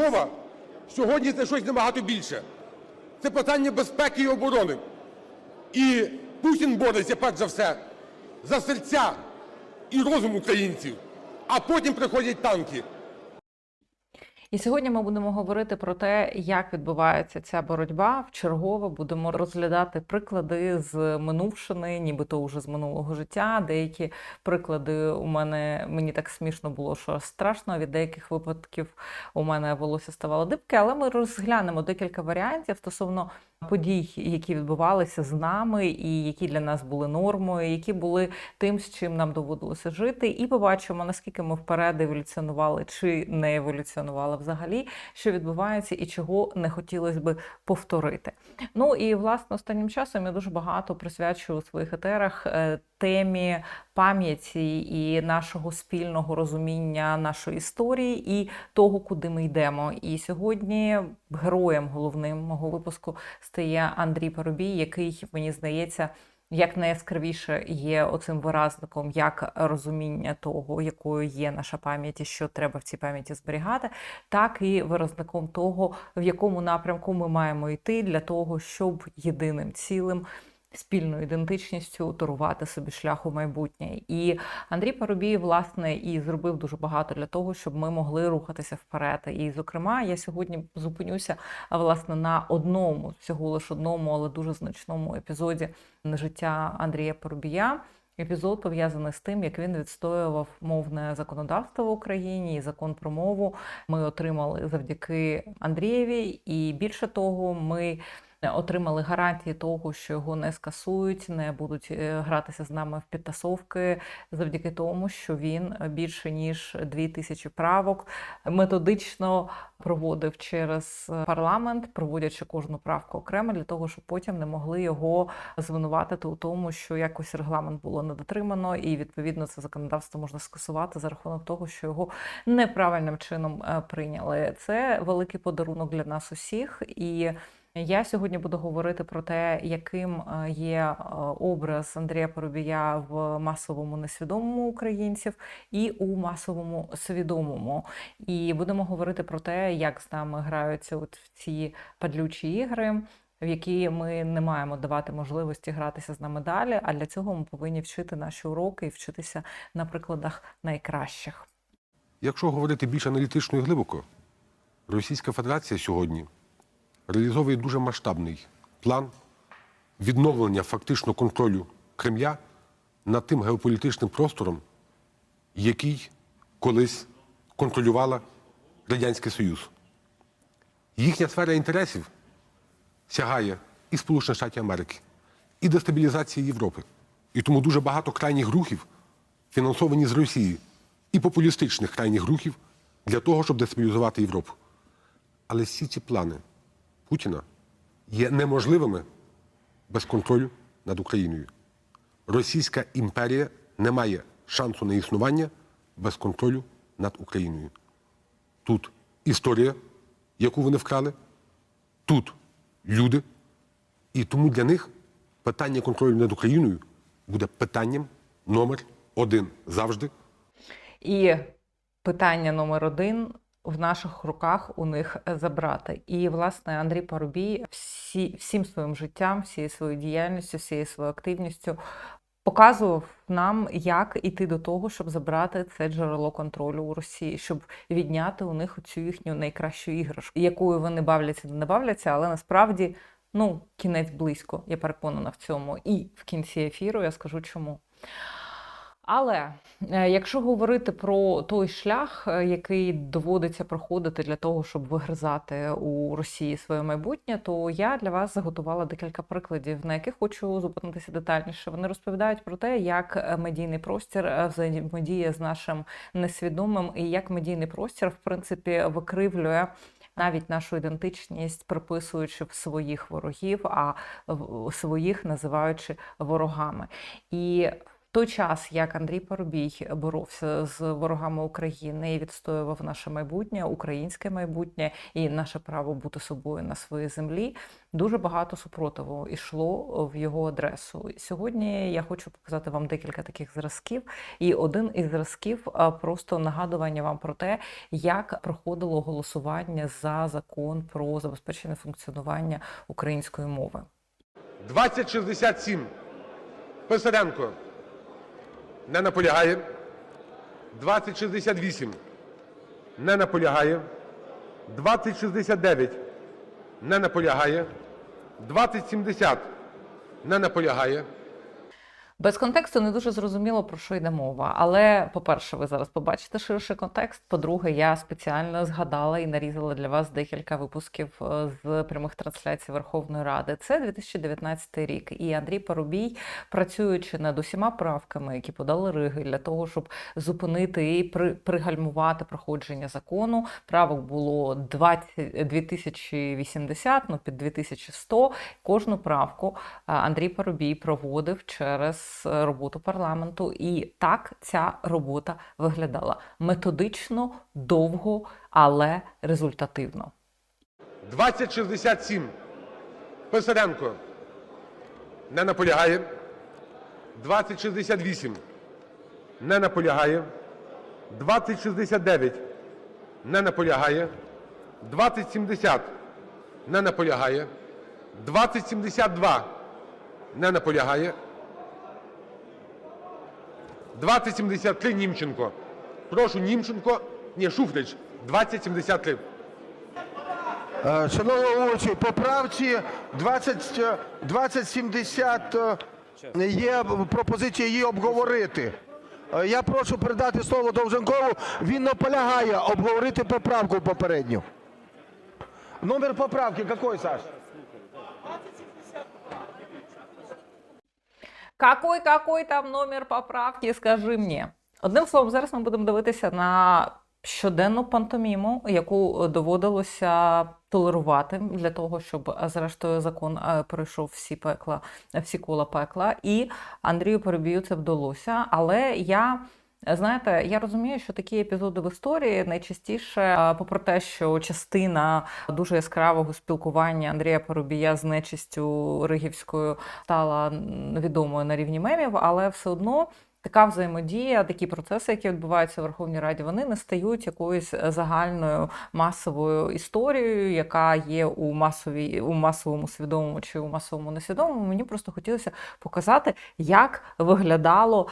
мова сьогодні це щось набагато більше. Це питання безпеки і оборони. І Путін бореться перш за все за серця і розум українців, а потім приходять танки. І сьогодні ми будемо говорити про те, як відбувається ця боротьба. Вчергове будемо розглядати приклади з минувшини, нібито вже з минулого життя. Деякі приклади у мене мені так смішно було, що страшно. Від деяких випадків у мене волосся ставало дибке, але ми розглянемо декілька варіантів стосовно подій, які відбувалися з нами, і які для нас були нормою, які були тим, з чим нам доводилося жити, і побачимо, наскільки ми вперед еволюціонували чи не еволюціонували взагалі, що відбувається і чого не хотілося би повторити. Ну і власне останнім часом я дуже багато присвячую у своїх етерах е, темі пам'яті і нашого спільного розуміння нашої історії і того, куди ми йдемо. І сьогодні героєм головним мого випуску стає Андрій Парубій, який мені здається. Як найяскравіше є оцим виразником, як розуміння того, якою є наша пам'ять і що треба в цій пам'яті зберігати, так і виразником того, в якому напрямку ми маємо йти для того, щоб єдиним цілим спільною ідентичністю торувати собі шлях у майбутнє. І Андрій Парубій, власне, і зробив дуже багато для того, щоб ми могли рухатися вперед. І, зокрема, я сьогодні зупинюся власне на одному, всього лиш одному, але дуже значному епізоді життя Андрія Парубія. Епізод пов'язаний з тим, як він відстоював мовне законодавство в Україні і закон про мову. Ми отримали завдяки Андрієві, і більше того, ми отримали гарантії того, що його не скасують, не будуть е, гратися з нами в підтасовки, завдяки тому, що він більше ніж дві тисячі правок методично проводив через парламент, проводячи кожну правку окремо для того, щоб потім не могли його звинуватити у тому, що якось регламент було не дотримано, і відповідно це законодавство можна скасувати за рахунок того, що його неправильним чином е, прийняли. Це великий подарунок для нас усіх і. Я сьогодні буду говорити про те, яким е, є е, образ Андрія Поробія в масовому несвідомому українців і у масовому свідомому. І будемо говорити про те, як з нами граються от в ці падлючі ігри. В які ми не маємо давати можливості гратися з нами далі, а для цього ми повинні вчити наші уроки і вчитися на прикладах найкращих. Якщо говорити більш аналітично і глибоко, Російська Федерація сьогодні реалізовує дуже масштабний план відновлення фактично контролю Кремля над тим геополітичним простором, який колись контролювала Радянський Союз. Їхня сфера інтересів сягає і Сполучених Штатів Америки, і дестабілізації Європи. І тому дуже багато крайніх рухів фінансовані з Росії і популістичних крайніх рухів для того, щоб дестабілізувати Європу. Але всі ці плани Путіна є неможливими без контролю над Україною. Російська імперія не має шансу на існування без контролю над Україною. Тут історія, яку вони вкрали, тут люди. І тому для них питання контролю над Україною буде питанням номер один завжди. І питання номер один в наших руках у них забрати. І, власне, Андрій Парубій всі, всім своїм життям, всією своєю діяльністю, всією своєю активністю показував нам, як іти до того, щоб забрати це джерело контролю у Росії, щоб відняти у них цю їхню найкращу іграшку, якою вони бавляться, не бавляться, але насправді. Ну, кінець близько, я переконана в цьому. І в кінці ефіру я скажу чому. Але е, якщо говорити про той шлях, е, який доводиться проходити для того, щоб вигризати у Росії своє майбутнє, то я для вас заготувала декілька прикладів, на яких хочу зупинитися детальніше. Вони розповідають про те, як е, медійний простір взаємодіє з нашим несвідомим, і як медійний простір, в принципі, викривлює. Навіть нашу ідентичність приписуючи в своїх ворогів, а своїх називаючи ворогами. І той час, як Андрій Парубій боровся з ворогами України і відстоював наше майбутнє, українське майбутнє і наше право бути собою на своїй землі, дуже багато супротиву йшло в його адресу. Сьогодні я хочу показати вам декілька таких зразків, і один із зразків просто нагадування вам про те, як проходило голосування за закон про забезпечення функціонування української мови. 2067. Писаренко. Не наполягає. 2068. Не наполягає. 2069. Не наполягає. 2070. Не наполягає. Без контексту не дуже зрозуміло про що йде мова. Але, по-перше, ви зараз побачите ширший контекст. По-друге, я спеціально згадала і нарізала для вас декілька випусків е, з прямих трансляцій Верховної Ради. Це 2019 рік. І Андрій Парубій, працюючи над усіма правками, які подали Риги, для того, щоб зупинити і при, пригальмувати проходження закону. Правок було 20, 2080, ну під 2100. Кожну правку Андрій Парубій проводив через е, роботу парламенту, і так ця робота виглядала методично, довго, але результативно. 2067. Писаренко. Не наполягає. 2068. Не наполягає. 2069. Не наполягає. 2070. Не наполягає. 2072. Не наполягає. 2073 Німченко. Прошу Німченко. Ні, Шуфрич. 2073. Е, Шановні головуючі, по правці 20, е, 2070 е, є пропозиція її обговорити. Е, Я прошу передати слово Довженкову. Він наполягає обговорити поправку попередню. Номер поправки який, Саш? Какой, какой там номер поправки, скажи мені. Одним словом, зараз ми будемо дивитися на щоденну пантоміму, яку доводилося толерувати для того, щоб зрештою закон пройшов всі пекла, всі кола пекла. І Андрію Перебію це вдалося. Але я. Знаєте, я розумію, що такі епізоди в історії найчастіше, попри те, що частина дуже яскравого спілкування Андрія Парубія з нечистю Ригівською стала відомою на рівні мемів, але все одно. Така взаємодія, такі процеси, які відбуваються в Верховній Раді, вони не стають якоюсь загальною масовою історією, яка є у масовій у масовому свідомому чи у масовому несвідомому. Мені просто хотілося показати, як виглядало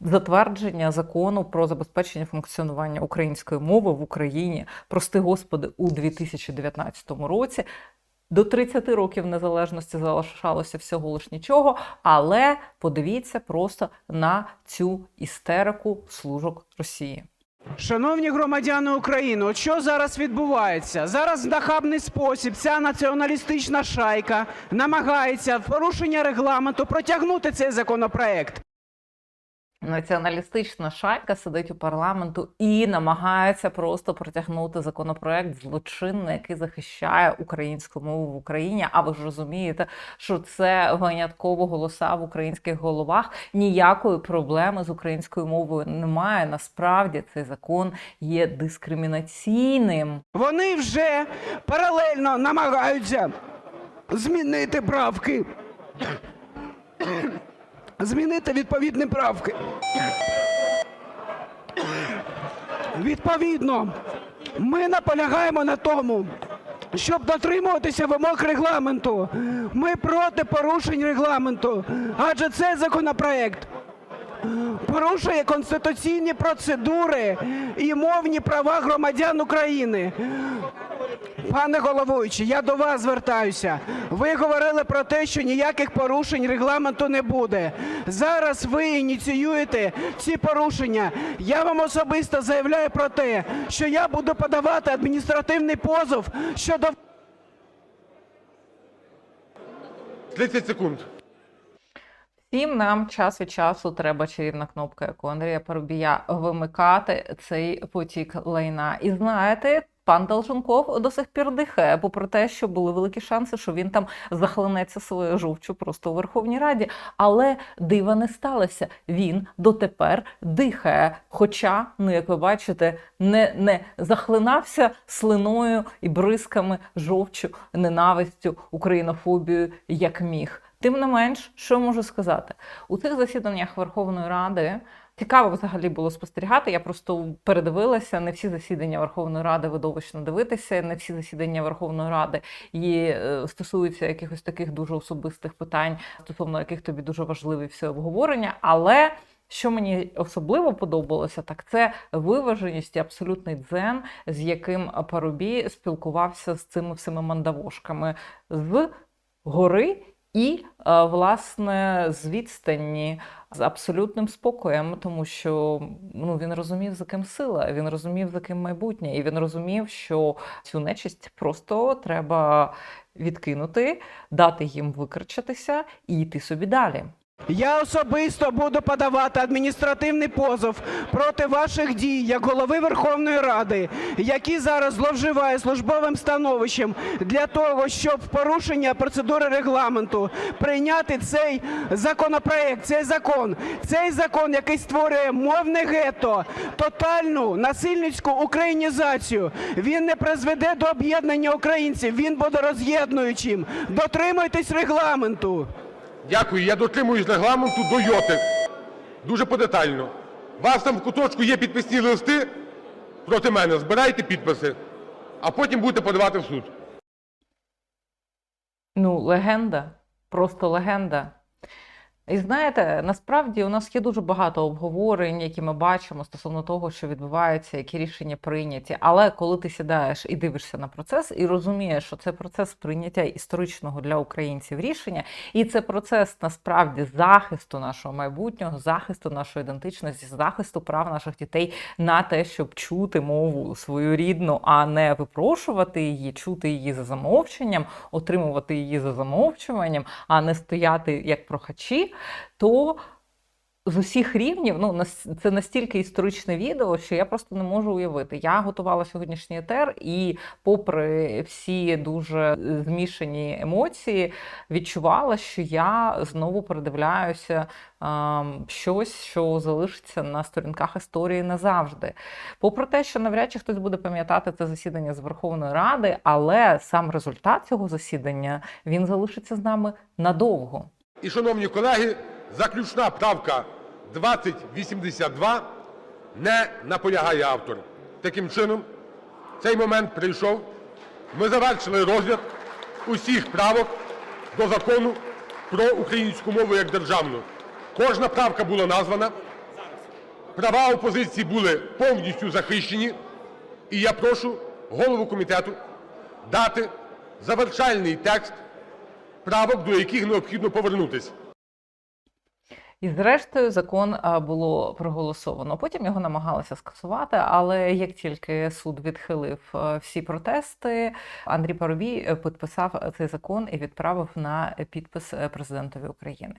затвердження закону про забезпечення функціонування української мови в Україні, прости господи, у 2019 році. До 30 років незалежності залишалося всього лиш нічого, але подивіться просто на цю істерику служок Росії. Шановні громадяни України, от що зараз відбувається? Зараз в нахабний спосіб ця націоналістична шайка намагається в порушення регламенту протягнути цей законопроект. Націоналістична шайка сидить у парламенту і намагається просто протягнути законопроект злочинний, який захищає українську мову в Україні. А ви ж розумієте, що це винятково голоса в українських головах. Ніякої проблеми з українською мовою немає. Насправді цей закон є дискримінаційним. Вони вже паралельно намагаються змінити правки. Змінити відповідні правки. Відповідно, ми наполягаємо на тому, щоб дотримуватися вимог регламенту. Ми проти порушень регламенту, адже цей законопроект порушує конституційні процедури і мовні права громадян України. Пане головуючий, я до вас звертаюся. Ви говорили про те, що ніяких порушень регламенту не буде. Зараз ви ініціюєте ці порушення. Я вам особисто заявляю про те, що я буду подавати адміністративний позов щодо 30 секунд. Всім нам час від часу треба чарівна кнопка, яку Андрія Парубія вимикати цей потік лайна. І знаєте, пан Долженков до сих пір дихає, попри те, що були великі шанси, що він там захлинеться своєю жовчю просто у Верховній Раді. Але дива не сталося. Він дотепер дихає. Хоча, ну як ви бачите, не, не захлинався слиною і бризками жовчу, ненавистю, українофобією, як міг. Тим не менш, що можу сказати, у цих засіданнях Верховної Ради цікаво взагалі було спостерігати. Я просто передивилася не всі засідання Верховної Ради видовищно дивитися, не всі засідання Верховної Ради і е, стосуються якихось таких дуже особистих питань, стосовно яких тобі дуже важливі всі обговорення. Але що мені особливо подобалося, так це виваженість і абсолютний дзен, з яким Парубій спілкувався з цими всіми мандавошками з гори і, е, власне, з відстані з абсолютним спокоєм, тому що ну він розумів, за ким сила, він розумів, за ким майбутнє, і він розумів, що цю нечисть просто треба відкинути, дати їм викричатися і йти собі далі. Я особисто буду подавати адміністративний позов проти ваших дій як голови Верховної Ради, які зараз зловживає службовим становищем для того, щоб порушення процедури регламенту прийняти цей законопроект, цей закон, цей закон, який створює мовне гетто, тотальну насильницьку українізацію. Він не призведе до об'єднання українців, він буде роз'єднуючим. Дотримуйтесь регламенту. Дякую. Я дотримуюсь регламенту до йоти. Дуже подетально. У вас там в куточку є підписні листи проти мене. Збирайте підписи, а потім будете подавати в суд. Ну, легенда, просто легенда. І знаєте, насправді у нас є дуже багато обговорень, які ми бачимо стосовно того, що відбувається, які рішення прийняті. Але коли ти сідаєш і дивишся на процес, і розумієш, що це процес прийняття історичного для українців рішення, і це процес насправді захисту нашого майбутнього, захисту нашої ідентичності, захисту прав наших дітей на те, щоб чути мову свою рідну, а не випрошувати її, чути її за замовченням, отримувати її за замовчуванням, а не стояти як прохачі, то з усіх рівнів, ну це настільки історичне відео, що я просто не можу уявити. Я готувала сьогоднішній етер, і, попри всі дуже змішані емоції, відчувала, що я знову передивляюся ем, щось, що залишиться на сторінках історії назавжди. Попри те, що навряд чи хтось буде пам'ятати це засідання з Верховної Ради, але сам результат цього засідання він залишиться з нами надовго. І, шановні колеги, заключна правка 2082 не наполягає автор. Таким чином, цей момент прийшов. Ми завершили розгляд усіх правок до Закону про українську мову як державну. Кожна правка була названа, права опозиції були повністю захищені. І я прошу голову комітету дати завершальний текст правок, до яких необхідно повернутися. І зрештою закон було проголосовано. Потім його намагалися скасувати, але як тільки суд відхилив всі протести, Андрій Парубій е, підписав цей закон і відправив на підпис е, президентові України.